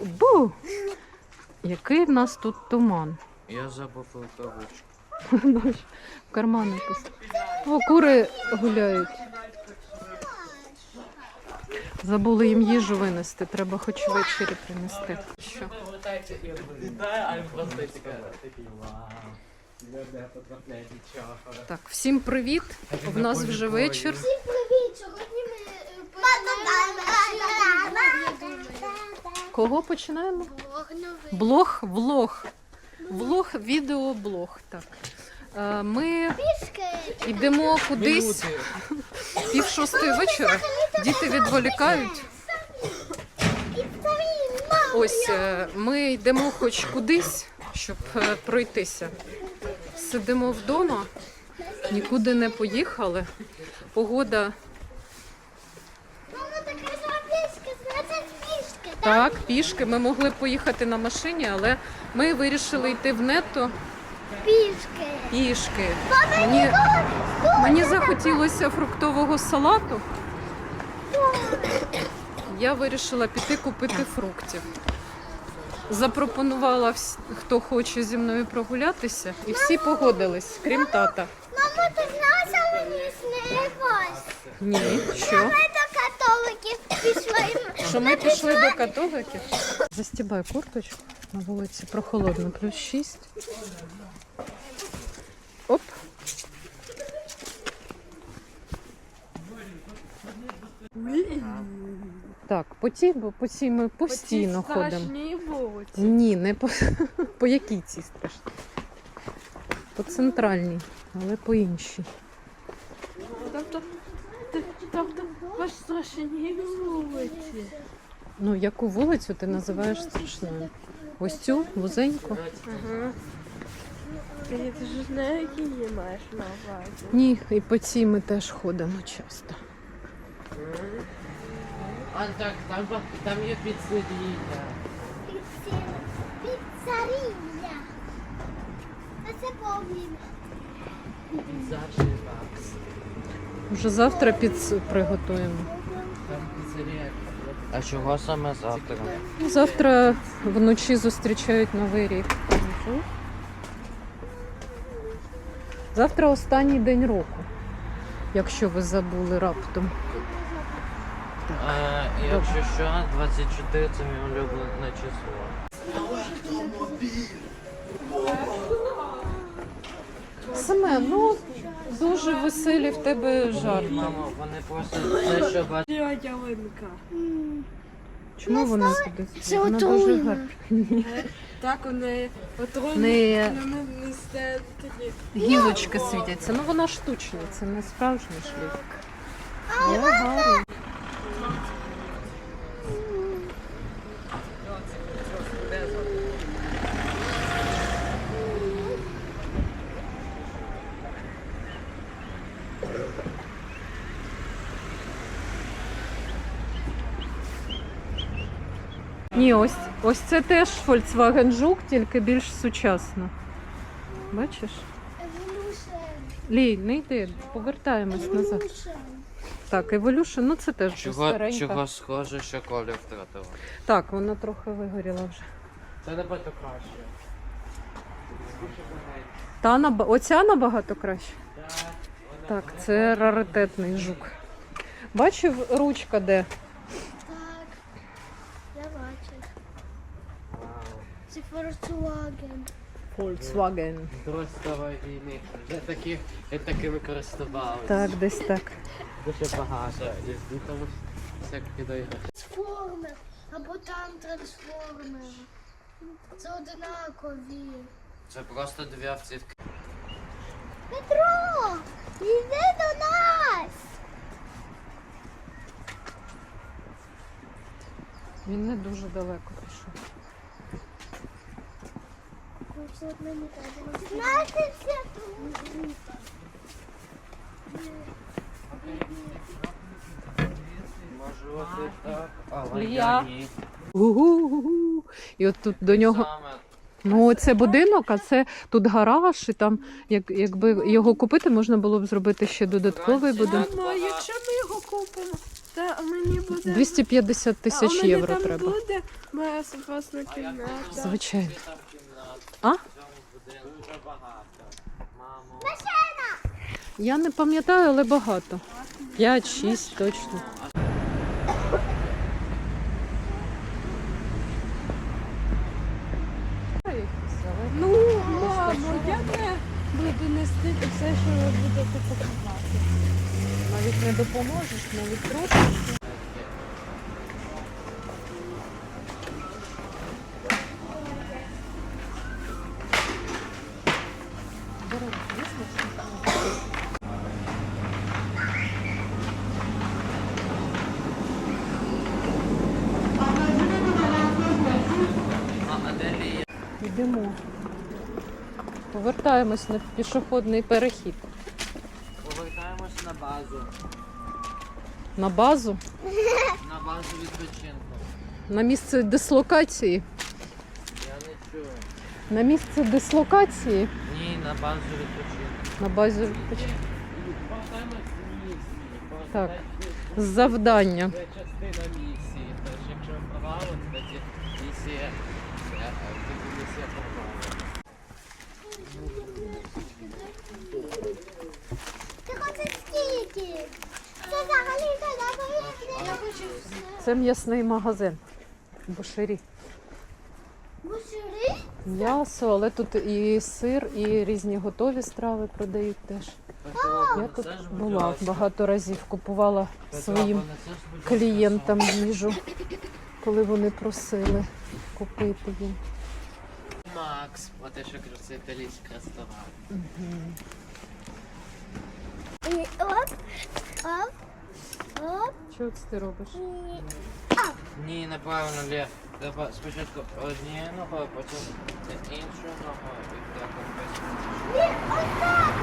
Бу! Який в нас тут туман. Я забув рукавичку. В кармани. О, кури гуляють. Забули їм їжу винести, треба хоч ввечері принести. Що? Так, всім привіт. В нас вже вечір. Привіт, сьогодні ми е, Кого починаємо? новий. Блог, влог. Влог, відео, блог. Так. Е, Ми Пішки. йдемо кудись пів шостої вечора. Діти відволікають. Ось е, ми йдемо хоч кудись, щоб е, пройтися. Сидимо вдома, нікуди не поїхали. Погода Мама така сама пішки, значить пішки. Так, пішки. Ми могли б поїхати на машині, але ми вирішили йти в нетто Пішки. пішки. Мені, мені захотілося фруктового салату. Я вирішила піти купити фруктів. Запропонувала, вс- хто хоче зі мною прогулятися, і всі погодились, крім тата. Мама, ти знаєш, що мені снилось? Ні, що? Ми католиків пішли. Що ми пішли до католиків? Застібай курточку на вулиці, прохолодно, плюс 6. Оп. Так, по цій, бо по цій ми постійно ходимо. вулиці. Ні, не по, по якій цій страшній. По центральній, але по іншій. Тобто, тобто, по страшній вулиці. Ну, яку вулицю ти називаєш страшною? Ось цю вузеньку? Ага. Ти ти ж не які її маєш на увазі. Ні, і по цій ми теж ходимо часто. А так, там, там є піцерія. Піцарія. Це повім. Піцачий бакс. Вже завтра піцу приготуємо. А чого саме завтра? Ну, Завтра вночі зустрічають Новий рік. Завтра останній день року, якщо ви забули раптом. А, якщо що, 24 це моє улюблене число. Семен, ну дуже веселі в тебе жарти. Мамо, вони просто все, що бачать. Дядя Чому вона туди? Це Вона дуже гарна. Так вони отруйні Не не місце такі. гілочки світяться. Ну вона штучна, це не справжній шліф. Я гарна. Ні, ось, ось це теж Volkswagen Жук, тільки більш сучасно. Бачиш? Лій, не йди, повертаємось назад. Так, Evolution, ну це теж Чого, старенька. чого схоже, що колір втратила? Так, вона трохи вигоріла вже. Це набагато краще. Та наба... Оця набагато краще. Так, це раритетний жук. Бачив ручка де? Так. Я бачу. Це Volkswagen. Volkswagen. Війни. Я таких, такими користувався. Так, десь так. Дуже багато. Тому всякі доігри. Трансформер. Або там трансформер. Це одинакові. Це просто дві автівки. Петро! Іди до нас! Він не дуже далеко пішов. Знаєте, це тут. Може бути так, але Лія. Гу-гу-гу-гу. І от тут до нього. Ну, це будинок, а це тут гараж, і там, як, якби його купити, можна було б зробити ще додатковий будинок. Мамо, якщо ми його купимо, а мені буде 250 а тисяч у мене євро там треба. буде моя запасна кімната. Звичайно. А? Я не пам'ятаю, але багато. 5-6 точно. Ну, мамо, я не буду нести все, що ви будете купувати. Навіть не допоможеш, навіть трошки. Йдемо. Повертаємось на пішохідний перехід. Повертаємось на базу. На базу, На базу відпочинку. на місце дислокації. Я не чую. На місце дислокації. Ні, на базу відпочинку. На базі відпочинку. Так. Завдання. Це частина місії. Ми провалимо, тоді місія. Тоді місія провалена. Ти хочеш скільки? Це взагалі Я хочу Це м'ясний магазин. Бушері. бушери. М'ясо, але тут і сир, і різні готові страви продають теж. Я тут була багато разів, купувала своїм клієнтам їжу, коли вони просили купити їм. Макс, от я ще кажу, це італійський ресторан. І оп, оп, оп, Що це ти робиш? Ні, неправильно, Лє. Треба спочатку однією ногою, потім іншою ногою. І так ось. Ні, ось так.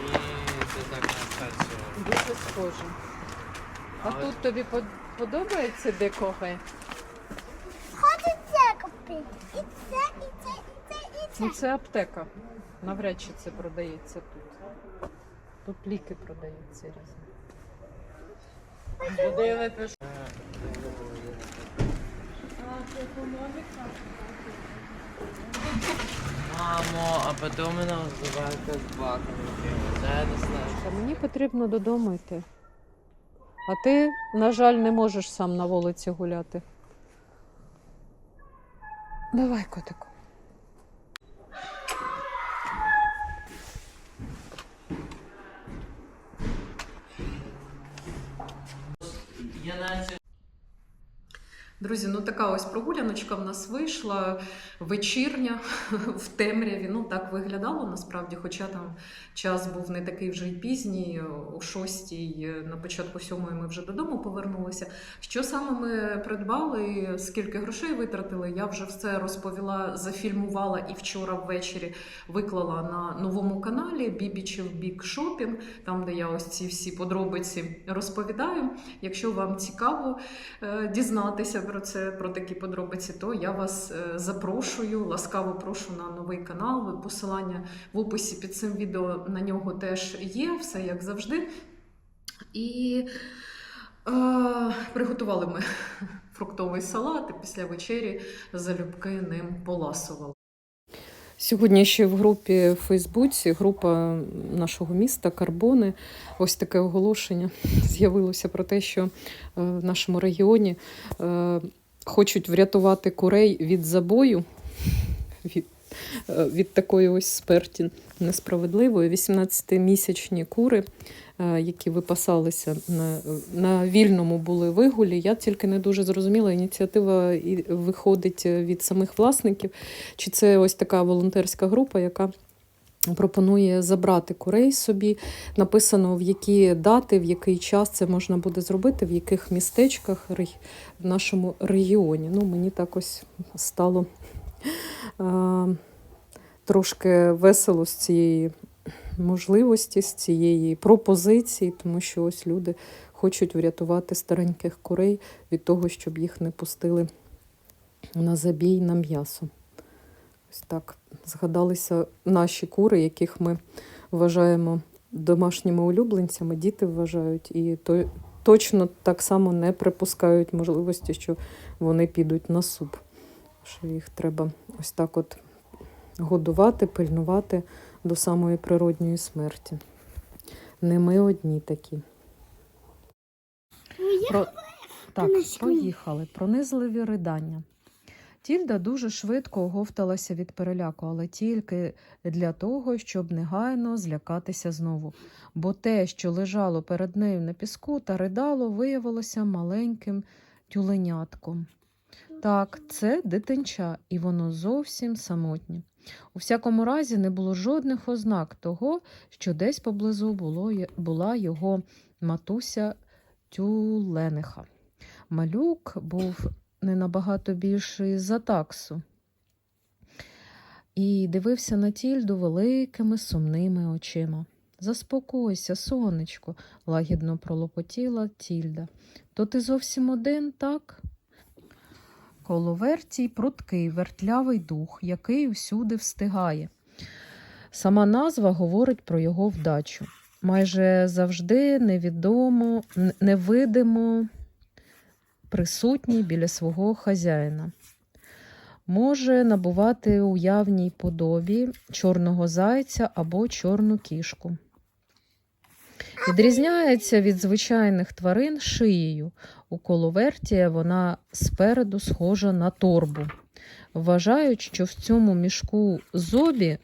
Ні, це так не працює. Дуже схоже. А Але- тут тобі под- подобається декоре? Хочу це купити. І це, і це, і це, і це. Ну це аптека. Навряд чи це продається тут. Тут ліки продаються різні. Мамо, а потім мене розбивають з баком. Це я не знаю. Та мені потрібно додому йти. А ти, на жаль, не можеш сам на вулиці гуляти. Давай, котику. Друзі, ну така ось прогуляночка в нас вийшла вечірня в темряві. Ну так виглядало насправді, хоча там час був не такий вже й пізній, о шостій, на початку сьомої ми вже додому повернулися. Що саме ми придбали, скільки грошей витратили, я вже все розповіла, зафільмувала і вчора ввечері виклала на новому каналі Бібічів Бік Шопінг, там де я ось ці всі подробиці розповідаю. Якщо вам цікаво е, дізнатися про це, про такі подробиці, то я вас е, запрошую, ласкаво прошу на новий канал. Посилання в описі під цим відео на нього теж є, все як завжди. І е, приготували ми фруктовий салат і після вечері залюбки ним поласували. Сьогодні ще в групі в Фейсбуці, група нашого міста Карбони, ось таке оголошення з'явилося про те, що е, в нашому регіоні е, хочуть врятувати курей від забою, від, е, від такої ось смерті несправедливої. 18-місячні кури, які випасалися на, на вільному були вигулі. Я тільки не дуже зрозуміла, ініціатива виходить від самих власників, чи це ось така волонтерська група, яка. Пропонує забрати курей собі. Написано, в які дати, в який час це можна буде зробити, в яких містечках в нашому регіоні. Ну, мені так ось стало а, трошки весело з цієї можливості, з цієї пропозиції, тому що ось люди хочуть врятувати стареньких курей від того, щоб їх не пустили на забій на м'ясо. Ось так згадалися наші кури, яких ми вважаємо домашніми улюбленцями діти вважають, і то, точно так само не припускають можливості, що вони підуть на суп. Що їх треба ось так от годувати, пильнувати до самої природньої смерті. Не ми одні такі. Про... Так, поїхали. Пронизливі ридання. Тільда дуже швидко оговталася від переляку, але тільки для того, щоб негайно злякатися знову. Бо те, що лежало перед нею на піску та ридало, виявилося маленьким тюленятком. Так, це дитинча, і воно зовсім самотнє. У всякому разі, не було жодних ознак того, що десь поблизу було, була його матуся тюлениха. Малюк був не набагато більший за таксу. І дивився на тільду великими сумними очима. Заспокойся, сонечко, лагідно пролопотіла тільда. То ти зовсім один, так? Коловертій пруткий, вертлявий дух, який всюди встигає. Сама назва говорить про його вдачу. Майже завжди невідомо, невидимо присутній біля свого хазяїна. Може набувати у явній подобі чорного зайця або чорну кішку. Відрізняється від звичайних тварин шиєю. У коловертія вона спереду схожа на торбу. Вважають, що в цьому мішку зобі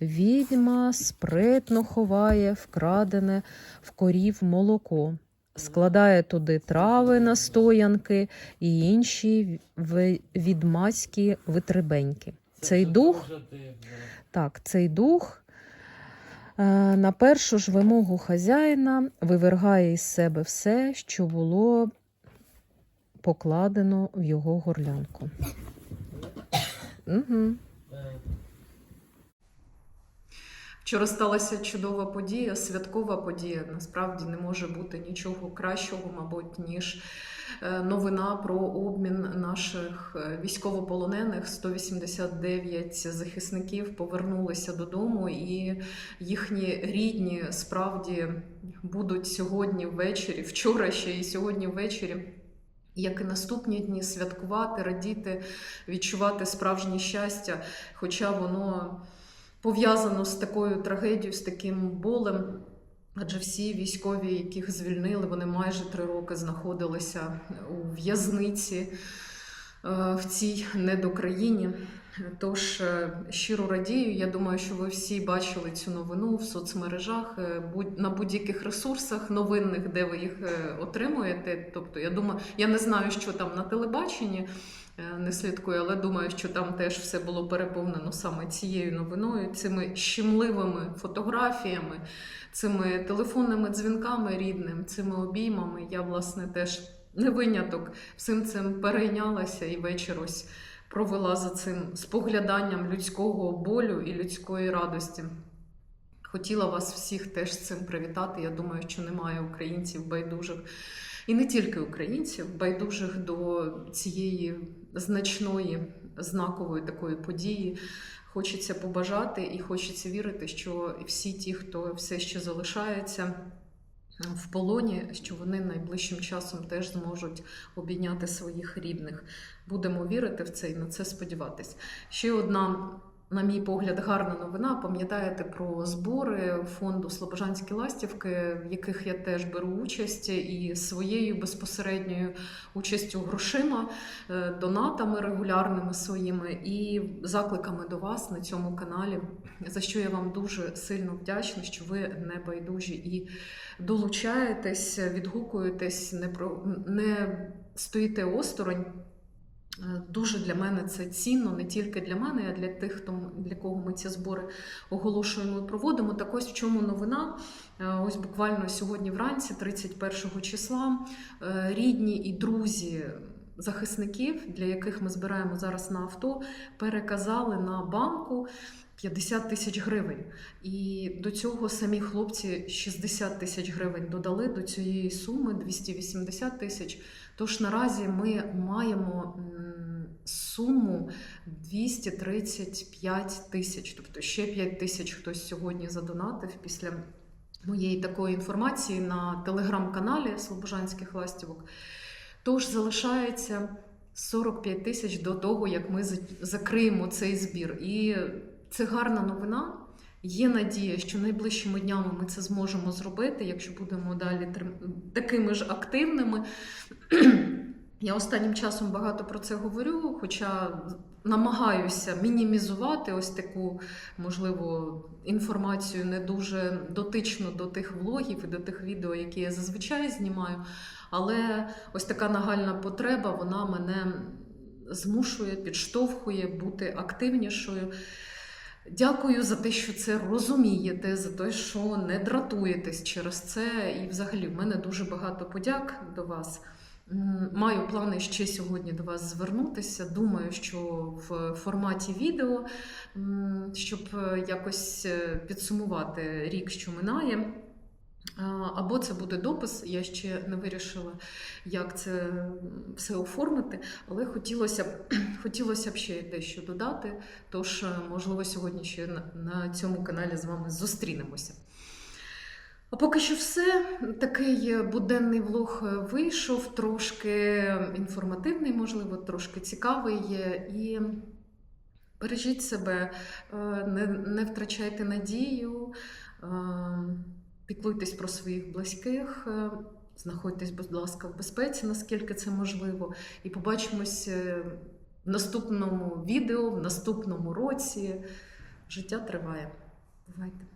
відьма спритно ховає вкрадене в корів молоко, складає туди трави настоянки і інші в- відьмацькі витребеньки. Цей дух так, цей дух на першу ж вимогу хазяїна вивергає із себе все, що було покладено в його горлянку. Угу. Е, Вчора сталася чудова подія, святкова подія. Насправді не може бути нічого кращого, мабуть, ніж е, новина про обмін наших е, військовополонених. 189 захисників повернулися додому, і їхні рідні справді будуть сьогодні ввечері, вчора ще і сьогодні ввечері. Як і наступні дні святкувати, радіти, відчувати справжнє щастя, хоча воно пов'язано з такою трагедією, з таким болем. Адже всі військові, яких звільнили, вони майже три роки знаходилися у в'язниці е, в цій недокраїні. Тож е, щиро радію. Я думаю, що ви всі бачили цю новину в соцмережах, е, на будь-яких ресурсах новинних, де ви їх е, отримуєте. Тобто, я думаю, я не знаю, що там на телебаченні. Не слідкую, але думаю, що там теж все було переповнено саме цією новиною, цими щемливими фотографіями, цими телефонними дзвінками рідним, цими обіймами. Я, власне, теж не виняток всім цим перейнялася і вечір ось провела за цим спогляданням людського болю і людської радості. Хотіла вас всіх теж з цим привітати. Я думаю, що немає українців байдужих і не тільки українців, байдужих до цієї значної знакової такої події. Хочеться побажати і хочеться вірити, що всі ті, хто все ще залишається в полоні, що вони найближчим часом теж зможуть обійняти своїх рідних. Будемо вірити в це і на це сподіватись. Ще одна, на мій погляд, гарна новина. Пам'ятаєте про збори фонду Слобожанські ластівки, в яких я теж беру участь і своєю безпосередньою участю грошима, е, донатами регулярними своїми і закликами до вас на цьому каналі, за що я вам дуже сильно вдячна, що ви не байдужі і долучаєтесь, відгукуєтесь, не про не стоїте осторонь. Е, Дуже для мене це цінно, не тільки для мене, а для тих, хто для кого ми ці збори оголошуємо і проводимо. Так ось в чому новина. Е, Ось буквально сьогодні вранці, 31 числа, е, рідні і друзі захисників, для яких ми збираємо зараз на авто, переказали на банку 50 тисяч гривень. І до цього самі хлопці 60 тисяч гривень додали до цієї суми 280 тисяч. Тож наразі ми маємо суму 235 тисяч, тобто ще 5 тисяч хтось сьогодні задонатив після моєї такої інформації на телеграм-каналі Слобожанських ластівок. Тож залишається 45 тисяч до того, як ми за- закриємо цей збір. І це гарна новина. Є надія, що найближчими днями ми це зможемо зробити, якщо будемо далі такими ж активними. Я останнім часом багато про це говорю, хоча намагаюся мінімізувати ось таку, можливо, інформацію не дуже дотичну до тих влогів і до тих відео, які я зазвичай знімаю. Але ось така нагальна потреба, вона мене змушує, підштовхує бути активнішою. Дякую за те, що це розумієте, за те, що не дратуєтесь через це. І взагалі в мене дуже багато подяк до вас. Маю плани ще сьогодні до вас звернутися. Думаю, що в форматі відео, щоб е, якось е, підсумувати рік, що минає. Або це буде допис, я ще не вирішила, як це все оформити, але хотілося б, хотілося б ще дещо додати. Тож, е, можливо, сьогодні ще на, цьому каналі з вами зустрінемося. А поки що все. Такий буденний влог е, вийшов, трошки інформативний, можливо, трошки цікавий. І бережіть себе, е, не, не втрачайте надію, е, піклуйтесь про своїх близьких, е, знаходьтесь, будь ласка, в безпеці, наскільки це можливо. І побачимось е, в наступному відео, в наступному році. Життя триває. Бувайте!